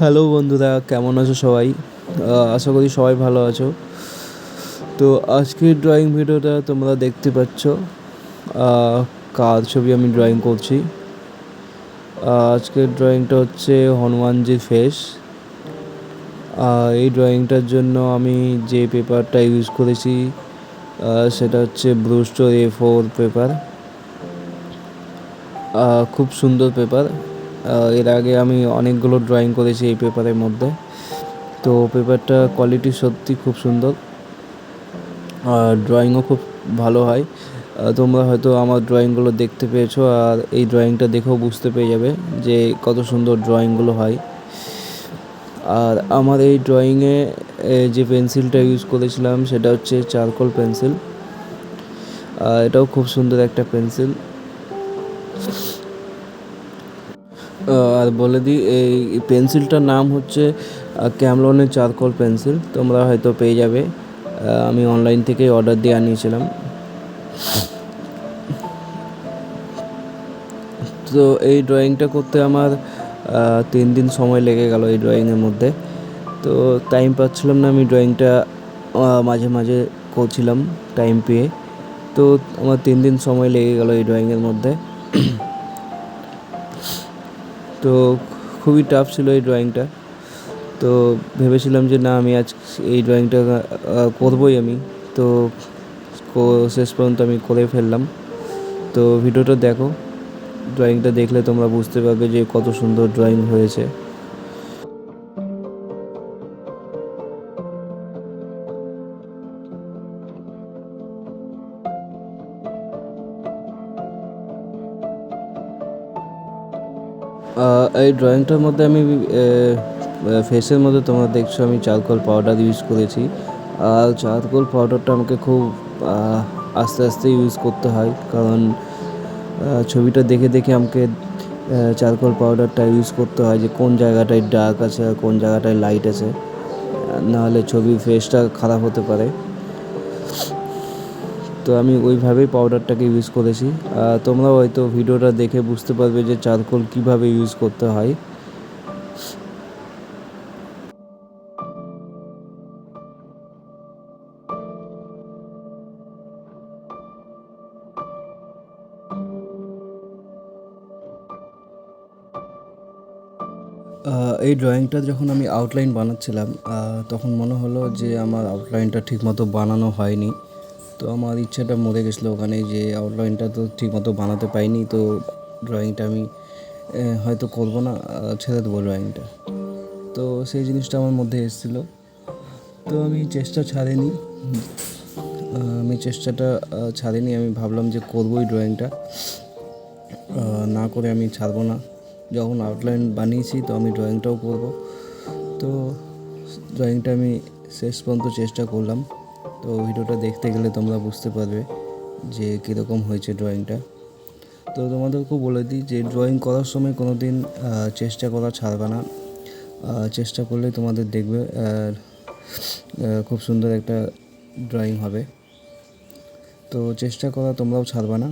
Hello বন্ধুরা, কেমন আছো সবাই? আশা করি সবাই ভালো আছো। তো আজকের ড্রয়িং ভিডিওটা তোমরা দেখতে পাচ্ছ। কার ছবি আমি ড্রয়িং করছি। আজকের ড্রয়িংটা হচ্ছে হনুমানজির ফেস এই ড্রয়িংটার জন্য আমি যে পেপারটা ইউজ করেছি সেটা হচ্ছে ব্রুস্টো এ ফোর পেপার খুব সুন্দর পেপার এর আগে আমি অনেকগুলো ড্রয়িং করেছি এই পেপারের মধ্যে। তো পেপারটা কোয়ালিটি সত্যি খুব সুন্দর। আর ড্রয়িংও খুব ভালো হয়। তোমরা হয়তো আমার ড্রয়িংগুলো দেখতে পেয়েছ, আর এই ড্রয়িংটা দেখেও বুঝতে পেরে যাবে যে কত সুন্দর ড্রয়িংগুলো হয়। আর আমার এই ড্রয়িংয়ে যে পেন্সিলটা ইউজ করেছিলাম, সেটা হচ্ছে চারকোল পেন্সিল এটাও খুব সুন্দর একটা পেন্সিল আর বলে দিই, এই পেন্সিলটার নাম হচ্ছে ক্যামলনের চারকোল পেন্সিল। তোমরা হয়তো পেয়ে যাবে। আমি অনলাইন থেকেই অর্ডার দিয়ে আনিয়েছিলাম। তো এই ড্রয়িংটা করতে আমার তিন দিন সময় লেগে গেল এই ড্রয়িংয়ের মধ্যে। তো টাইম পাচ্ছিলাম না, আমি ড্রয়িংটা মাঝে মাঝে করছিলাম টাইম পেয়ে। তো আমার তিন দিন সময় লেগে গেল এই ড্রয়িংয়ের মধ্যে। তো খুবই টাফ ছিল এই ড্রয়িংটা তো ভেবেছিলাম যে না, আমি আজ এই ড্রয়িংটা করবই আমি। তো শেষ পর্যন্ত আমি করে ফেললাম। তো ভিডিওটা দেখো। ড্রয়িংটা দেখলে তোমরা বুঝতে পারবে যে কত সুন্দর ড্রয়িং হয়েছে। এই ড্রয়িংটার মধ্যে আমি ফেসের মধ্যে তোমরা দেখছ, আমি চারকোল পাউডার ইউজ করেছি। আর চারকোল পাউডারটা আমাকে খুব আস্তে আস্তে ইউজ করতে হয়। কারণ ছবিটা দেখে দেখে আমাকে চারকোল পাউডারটা ইউজ করতে হয় যে কোন জায়গাটায় ডার্ক আছে আর কোন জায়গাটায় লাইট আছে। নাহলে ছবির ফেসটা খারাপ হতে পারে। তো আমি ওইভাবেই পাউডারটাকে ইউজ করেছি। আহ, তোমরাও হয়তো ভিডিওটা দেখে বুঝতে পারবে যে চারকোল কীভাবে ইউজ করতে হয়। এই ড্রয়িংটা যখন আমি আউটলাইন বানাচ্ছিলাম তখন মনে হলো যে আমার আউটলাইনটা ঠিকমতো বানানো হয়নি। তো আমার ইচ্ছাটা মরে গেছিল ওখানে যে আউটলাইনটা তো ঠিকমতো বানাতে পাইনি তো ড্রয়িংটা আমি হয়তো করব না ছেড়ে দেবো ড্রয়িংটা তো সেই জিনিসটা আমার মধ্যে এসেছিল। তো আমি চেষ্টা ছাড়িনি। আমি চেষ্টাটা ছাড়িনি, আমি ভাবলাম যে করবোই ড্রয়িংটা না করে আমি ছাড়বো না। যখন আউটলাইন বানিয়েছি, তো আমি ড্রয়িংটাও করব। তো ড্রয়িংটা আমি শেষ পর্যন্ত চেষ্টা করলাম। তো ভিডিওটা দেখতে গেলে তোমরা বুঝতে পারবে যে কীরকম হয়েছে ড্রয়িংটা। তো তোমাদেরকেও বলে দিই যে ড্রয়িং করার সময় কোনো দিন চেষ্টা করা ছাড়বে না। চেষ্টা করলে তোমাদের দেখবে খুব সুন্দর একটা ড্রয়িং হবে। তো চেষ্টা করা তোমরাও ছাড়বে না।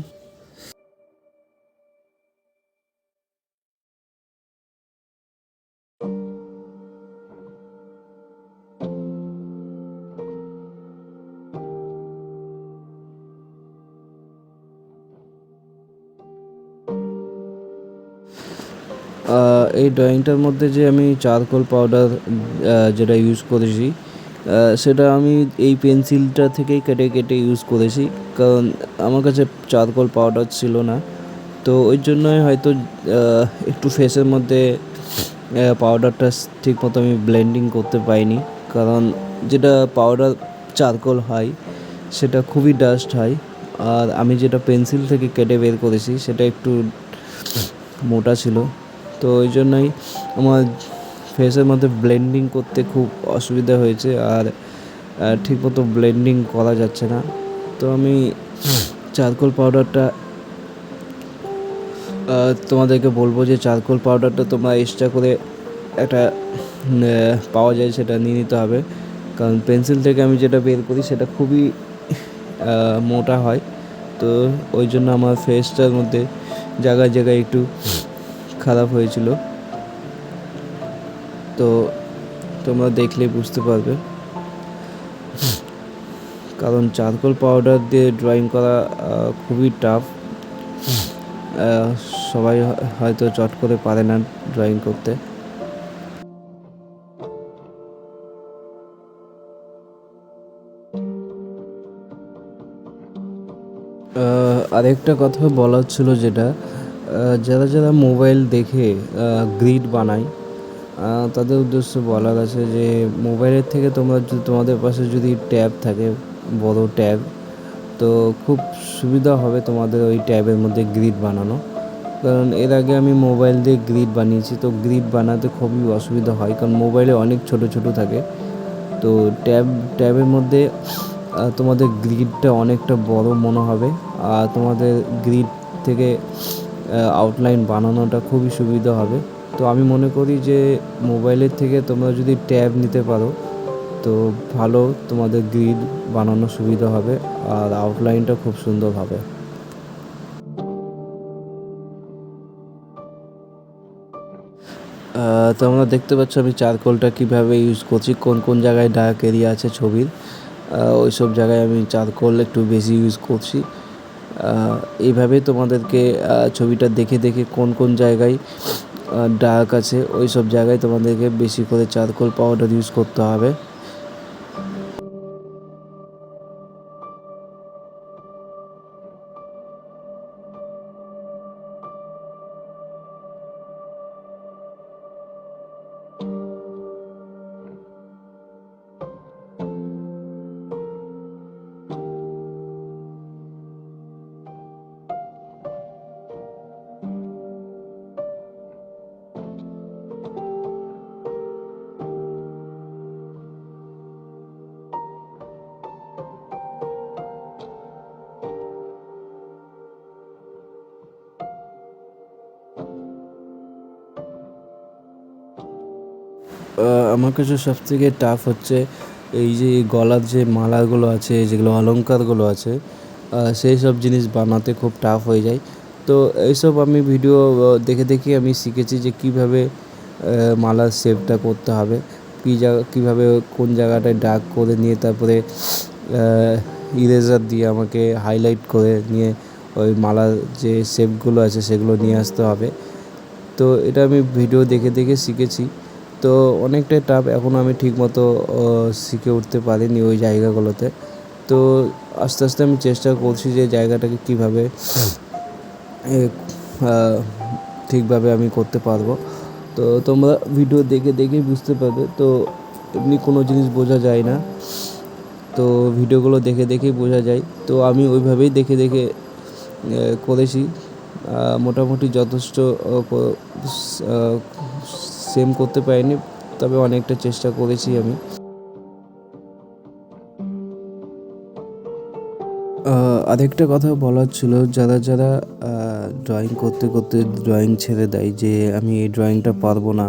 এই ড্রয়িংটার মধ্যে যে আমি চারকোল পাউডার যেটা ইউজ করেছি সেটা আমি এই পেন্সিলটা থেকেই কেটে কেটে ইউজ করেছি। কারণ আমার কাছে চারকোল পাউডার ছিল না। তো ওই জন্যই হয়তো একটু ফেসের মধ্যে পাউডারটা ঠিক মতো আমি ব্লেন্ডিং করতে পাইনি কারণ যেটা পাউডার চারকোল হয়, সেটা খুবই ডাস্ট হয়। আর আমি যেটা পেন্সিল থেকে কেটে বের করেছি, সেটা একটু মোটা ছিল। তো ওই জন্যই আমার ফেসের মধ্যে ব্লেন্ডিং করতে খুব অসুবিধা হয়েছে আর ঠিকমতো ব্লেন্ডিং করা যাচ্ছে না। তো আমি চারকোল পাউডারটা তোমাদেরকে বলব যে চারকোল পাউডারটা তোমরা এক্সট্রা করে একটা পাওয়া যায় সেটা নিয়ে নিতে হবে। কারণ পেন্সিল থেকে আমি যেটা বের করি সেটা খুবই মোটা হয়। তো ওই জন্য আমার ফেসটার মধ্যে জায়গায় জায়গায় একটু খারাপ হয়েছিল। তো তোমরা দেখলেই বুঝতে পারবে। কারণ চারকোল পাউডার দিয়ে ড্রয়িং করা খুবই টাফ সবাই হয়তো চট করে পারে না ড্রয়িং করতে। আরেকটা কথা বলার ছিল যেটা যারা যারা মোবাইল দেখে গ্রিড বানায় তাদের উদ্দেশ্য বলার আছে যে, মোবাইলের থেকে তোমরা তোমাদের পাশে যদি ট্যাব থাকে, বড় ট্যাব, তো খুব সুবিধা হবে তোমাদের ওই ট্যাবের মধ্যে গ্রিড বানানো। কারণ এর আগে আমি মোবাইল দিয়ে গ্রিড বানিয়েছি, তো গ্রিড বানাতে খুবই অসুবিধা হয়, কারণ মোবাইলে অনেক ছোট ছোট থাকে। তো ট্যাব, ট্যাবের মধ্যে তোমাদের গ্রিডটা অনেকটা বড় মনে হবে, আর তোমাদের গ্রিড থেকে আউটলাইন বানানোটা খুবই সুবিধা হবে। তো আমি মনে করি যে মোবাইলের থেকে তোমরা যদি ট্যাব নিতে পারো, তো ভালো তোমাদের গ্রিড বানানো সুবিধা হবে আর আউটলাইনটা খুব সুন্দর হবে। তোমরা দেখতে পাচ্ছ আমি চারকোলটা কীভাবে ইউজ করছি, কোন কোন জায়গায় ডার্ক এরিয়া আছে ছবির। ওই সব জায়গায় আমি চারকোল একটু বেশি ইউজ করছি। এইভাবে তোমাদেরকে ছবিটা দেখে দেখে কোন কোন জায়গায় ডার্ক আছে ওই সব জায়গায় তোমাদেরকে বেশি করে চারকোল পাউডার ইউজ করতে হবে। আমার কাছে সব থেকে টাফ হচ্ছে এই যে গলার যে মালাগুলো আছে, যেগুলো অলঙ্কারগুলো আছে সেই সব জিনিস বানাতে খুব টাফ হয়ে যায়। তো এইসব আমি ভিডিও দেখে দেখে আমি শিখেছি যে কীভাবে মালার শেপটা করতে হবে, কী জায়গা কীভাবে কোন জায়গাটায় ডার্ক করে নিয়ে তারপরে ইরেজার দিয়ে আমাকে হাইলাইট করে নিয়ে ওই মালার যে শেপগুলো আছে সেগুলো নিয়ে আসতে হবে। তো এটা আমি ভিডিও দেখে দেখে শিখেছি। তো অনেকটাই টাফ এখনও আমি ঠিকমতো শিখে উঠতে পারিনি ওই জায়গাগুলোতে। তো আস্তে আস্তে আমি চেষ্টা করছি যে জায়গাটাকে কীভাবে ঠিকভাবে আমি করতে পারব। তো তোমরা ভিডিও দেখে দেখেই বুঝতে পারবে, তো এমনি কোনো জিনিস বোঝা যায় না। তো ভিডিওগুলো দেখে দেখেই বোঝা যায়। তো আমি ওইভাবেই দেখে দেখে করেছি। মোটামুটি যথেষ্ট সেম করতে পারিনি, তবে অনেকটা চেষ্টা করেছি আমি। আরেকটা কথা বলার ছিল, যারা যারা ড্রয়িং করতে করতে ড্রয়িং ছেড়ে দেয় যে আমি এই ড্রয়িংটা পারব না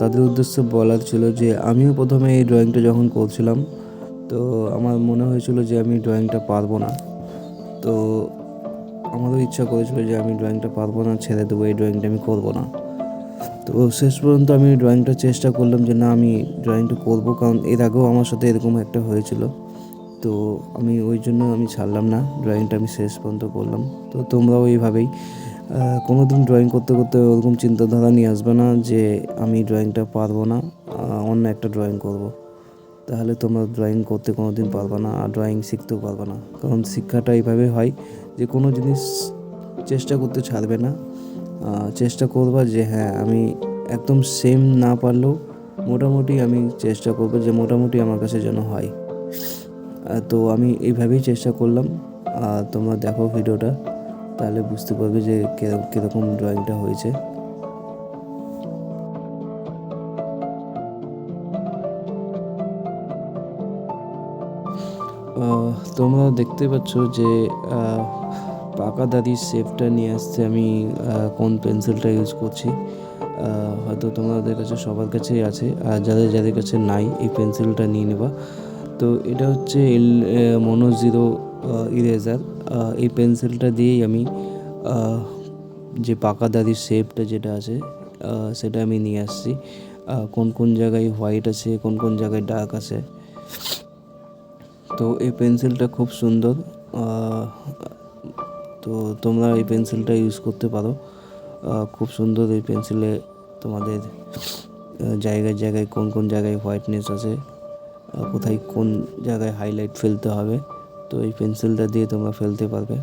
তাদের উদ্দেশ্যে বলার ছিল যে আমিও প্রথমে এই ড্রয়িংটা যখন করছিলাম, তো আমার মনে হয়েছিল যে আমি ড্রয়িংটা পারব না। তো আমারও ইচ্ছা করেছিল যে আমি ড্রয়িংটা পারব না, ছেড়ে দেবো, এই ড্রয়িংটা আমি করব না। তো শেষ পর্যন্ত আমি ড্রয়িংটা চেষ্টা করলাম যে না, আমি ড্রয়িংটা করব। কারণ এর আগেও আমার সাথে এরকম একটা হয়েছিল। তো আমি ওই জন্য আমি ছাড়লাম না। ড্রয়িংটা আমি শেষ পর্যন্ত করলাম। তো তোমরাও এইভাবেই কোনো দিন ড্রয়িং করতে করতে ওরকম চিন্তাধারা নিয়ে আসবে না যে আমি ড্রয়িংটা পারব না অন্য একটা ড্রয়িং করব। তাহলে তোমরা ড্রয়িং করতে কোনো দিন পারবে না আর ড্রয়িং শিখতেও পারবে না। কারণ শিক্ষাটা এইভাবে হয় যে কোনো জিনিস চেষ্টা করতে ছাড়বে না। চেষ্টা করবা যে হ্যাঁ আমি একদম সেম না পারলেও মোটামুটি আমি চেষ্টা করব যে মোটামুটি আমার কাছে যেন হয়। তো আমি এইভাবেই চেষ্টা করলাম। তোমরা দেখো ভিডিওটা, তাহলে বুঝতে পারবে যে কীরকম ড্রয়িংটা হয়েছে। তোমরা দেখতে পাচ্ছ যে পাকা দাদির শেপটা নিয়ে আসতে আমি কোন পেন্সিলটা ইউজ করছি হয়তো তোমাদের কাছে, সবার কাছেই আছে, আর যাদের যাদের কাছে নাই, এই পেন্সিলটা নিয়ে নেবা। তো এটা হচ্ছে এল মনো জিরো ইরেজার এই পেন্সিলটা দিয়েই আমি যে পাকা দাদির শেপটা যেটা আছে সেটা আমি নিয়ে আসছি। কোন কোন জায়গায় হোয়াইট আছে, কোন কোন জায়গায় ডার্ক আছে। তো এই পেন্সিলটা খুব সুন্দর তো তোমরা এই পেন্সিলটা ইউজ করতে পারো। খুব সুন্দর এই পেন্সিলে তোমাদের জায়গায় জায়গায় কোন কোন জায়গায় হোয়াইটনেস আছে কোথায় কোন জায়গায় হাইলাইট ফেলতে হবে। তো এই পেন্সিলটা দিয়ে তোমরা ফেলতে পারবে।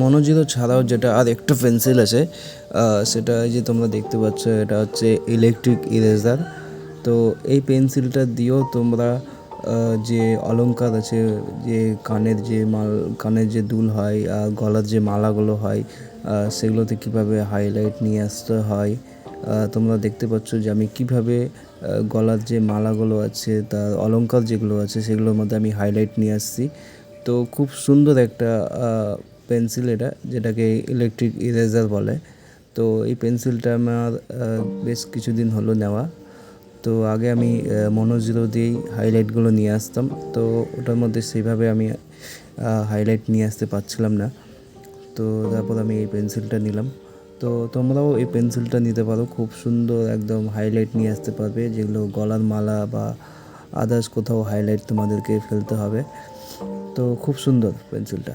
মনোজিরো ছাড়াও যেটা আর একটা পেন্সিল আছে সেটা যে তোমরা দেখতে পাচ্ছ, এটা হচ্ছে ইলেকট্রিক ইরেজার তো এই পেন্সিলটা দিয়েও তোমরা যে অলঙ্কার আছে, যে কানের যে মাল, কানের যে দুল হয় আর গলার যে মালাগুলো হয় সেগুলোতে কীভাবে হাইলাইট নিয়ে আসতে হয় তোমরা দেখতে পাচ্ছ যে আমি কীভাবে গলার যে মালাগুলো আছে, তার অলঙ্কার যেগুলো আছে, সেগুলোর মধ্যে আমি হাইলাইট নিয়ে আসছি। তো খুব সুন্দর একটা পেন্সিল এটা, যেটাকে ইলেকট্রিক ইরেজার বলে। তো এই পেন্সিলটা আমার বেশ কিছুদিন হলো নেওয়া। তো আগে আমি মনোজিরো দিয়েই হাইলাইটগুলো নিয়ে আসতাম। তো ওটার মধ্যে সেইভাবে আমি হাইলাইট নিয়ে আসতে পারছিলাম না। তো তারপর আমি এই পেন্সিলটা নিলাম। তো তোমরাও এই পেন্সিলটা নিতে পারো। খুব সুন্দর একদম হাইলাইট নিয়ে আসতে পারবে। যেগুলো গলার মালা বা আদার্স কোথাও হাইলাইট তোমাদেরকে ফেলতে হবে। তো খুব সুন্দর পেন্সিলটা।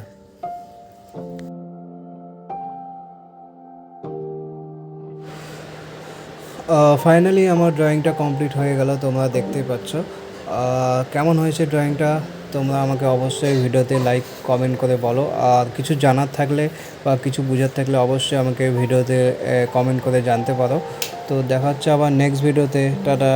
ফাইনালি আমার ড্রয়িংটা কমপ্লিট হয়ে গেল, তোমরা দেখতেই পাচ্ছ। কেমন হয়েছে ড্রয়িংটা তোমরা আমাকে অবশ্যই ভিডিওতে লাইক কমেন্ট করে বলো। আর কিছু জানার থাকলে বা কিছু বোঝার থাকলে অবশ্যই আমাকে ভিডিওতে কমেন্ট করে জানতে পারো। তো দেখা হচ্ছে আবার নেক্সট ভিডিওতে টাটা।